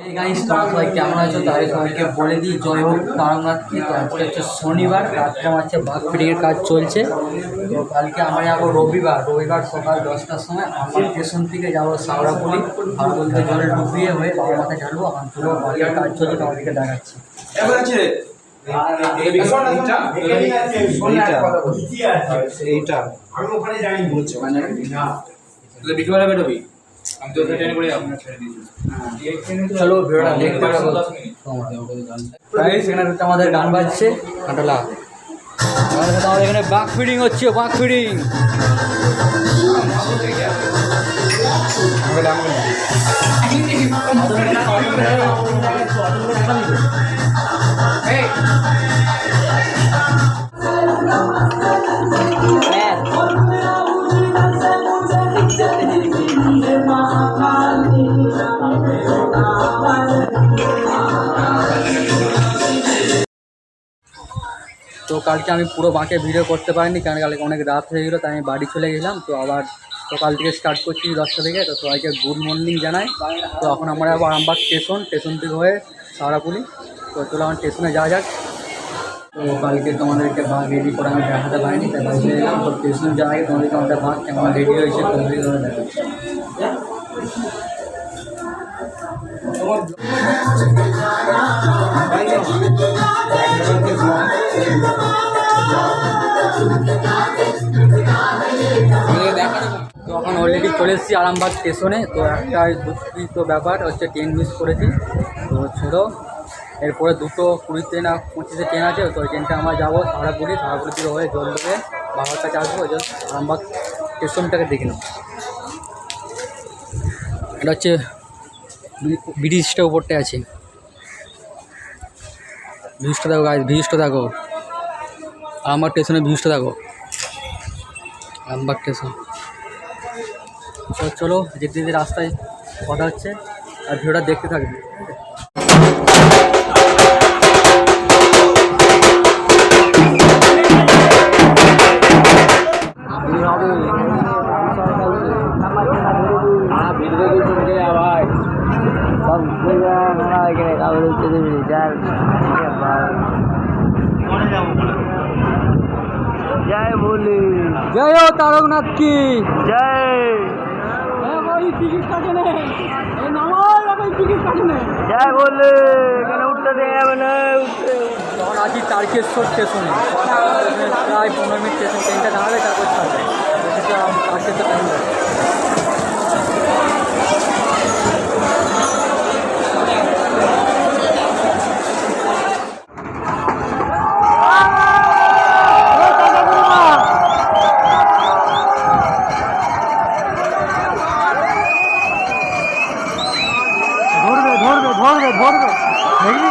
এই গাইস তোমরা সবাই কেমন আছো তাহলে সবাইকে বলে দিই জয় হোক তারকনাথকে তো আজকে হচ্ছে শনিবার রাত্রে আমার হচ্ছে বাঘ ফিটিংয়ের কাজ চলছে। তো কালকে আমরা যাব রবিবার রবিবার সকাল দশটার সময় আমার স্টেশন থেকে যাব সাউরাপুলি আর বলতে জলে ডুবিয়ে হয়ে বাবা মাথায় ঝাড়বো এখন পুরো বাড়ির কাজ চলছে তোমাদেরকে দেখাচ্ছি। এইটা বিকেলবেলা বেরোবি আমি তো ট্রেনে করে যাব চলো ভিডিওটা দেখতে এখানে আমাদের গান বাজছে। কাঁটালা আমাদের আমাদের এখানে বাঘ ফিডিং হচ্ছে বাঘ ফিডিং কালকে আমি পুরো বাঁকে ভিডিও করতে পারিনি, কারণ কালকে অনেক রাত হয়ে গেলো, তাই আমি বাড়ি চলে গেলাম। তো আবার সকাল থেকে স্টার্ট করছি দশটা থেকে। তো সবাইকে গুড মর্নিং জানাই। তো এখন আমরা যাব আরামবাগ স্টেশন স্টেশন থেকে হয়ে সারাপুলি। তো চলো আমার স্টেশনে যাওয়া যাক। তো কালকে তোমাদেরকে বাঘ রেডি করে আমি দেখাতে পারিনি, তাই বাড়ি চলে গেলাম। তো আগে তোমাদেরকে আমাদের বাঘ কেমন রেডি হয়েছে কমপ্লিট দেখাচ্ছি তো এখন অলরেডি চলে এসেছি আরামবাগ স্টেশনে, তো একটা দুঃখিত ব্যাপার, হচ্ছে ট্রেন মিস করেছি। তো ছোটো এরপরে দুটো কুড়িতে না পঁচিশে ট্রেন আছে, তো ওই ট্রেনটা আমরা যাব সারাপুরি। সারাপুরি থেকে হয়ে জল দেবে। বাবার কাছে আসব ওই জন্য আরামবাগ স্টেশনটাকে দেখে নেব। এটা হচ্ছে ব্রি- ব্রিজটা উপরটায় আছে। ব্রিজটা দেখো গাছ ব্রিজটা দেখো। আরামবাগ স্টেশনের ব্রিজটা দেখো। আরামবাগ স্টেশন। চলো, যেতে যেতে রাস্তায় কথা হচ্ছে, আর ভিডিওটা দেখতে থাকবে। জয় বলি। জয় তারকনাথ কি। জয়। টিকিট কাটে নে। নামার টিকিট কাটে জয় বলি। এখানে উঠতে দেওয়া যাবে না উঠতে। তখন আছি তারকেশ্বর স্টেশনে প্রায় পনেরো মিনিট স্টেশন ট্রেনটা দাঁড়াবে তারপর ছাড়বে বলছি তো আমি তারকেশ্বর ট্রেন ধরে। ধরবে ধরবে ধরবে ধরবে দেখবি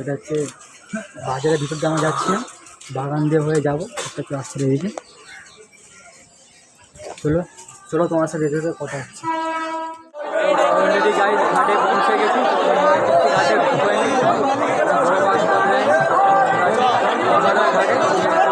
এটা হচ্ছে বাজারের ভিতর দিয়ে আমরা যাচ্ছি না, বাগান দিয়ে হয়ে যাব, একটা ক্লাস ছেড়ে দিয়েছে। চলো চলো তোমার সাথে যেতে কথা হচ্ছে। ঘাটে পৌঁছে গেছি। ঘাটে ঘাটে।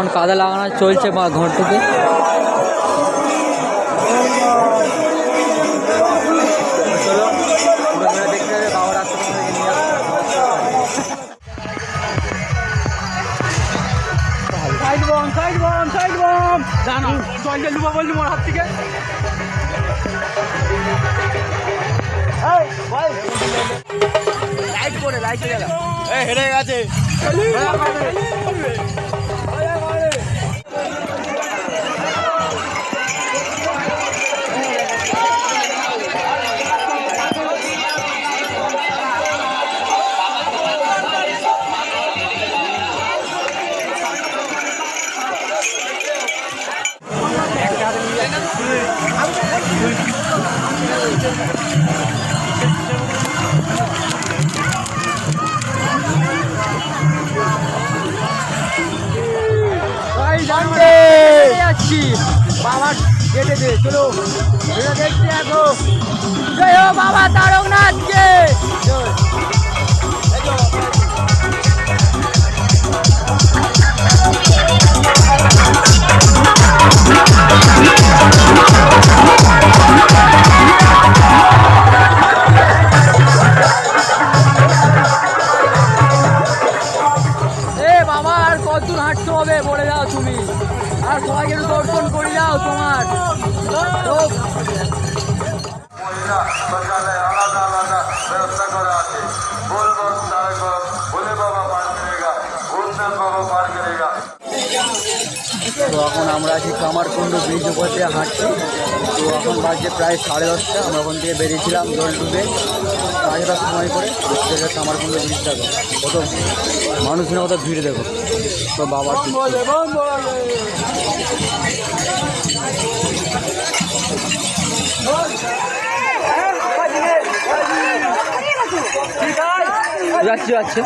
এখন কাদা লাগানো চলছে ঘন্টাতে লাইট করে লাইট গেল হেরে গেছে। হ্যাঁ, যাচ্ছি বাবা কেটে দে চলো। এটা দেখতে দেখো জয় বাবা তারকনাথকে। এ করা আছে। বলব তারক ভোলে বাবা পার করেগা ভূতনাথ বাবা পার করেগা তো এখন আমরা আছি কামারকুণ্ড ব্রিজ উপর দিয়ে হাঁটছি। তো এখন বাজছে প্রায় সাড়ে দশটা। আমরা ওখান থেকে বেরিয়েছিলাম জল ডুবে সাড়ে সময় করে কামারকুণ্ড ব্রিজ দেখো। কত মানুষের কত ভিড় দেখো। তো বাবার যাচ্ছি যাচ্ছে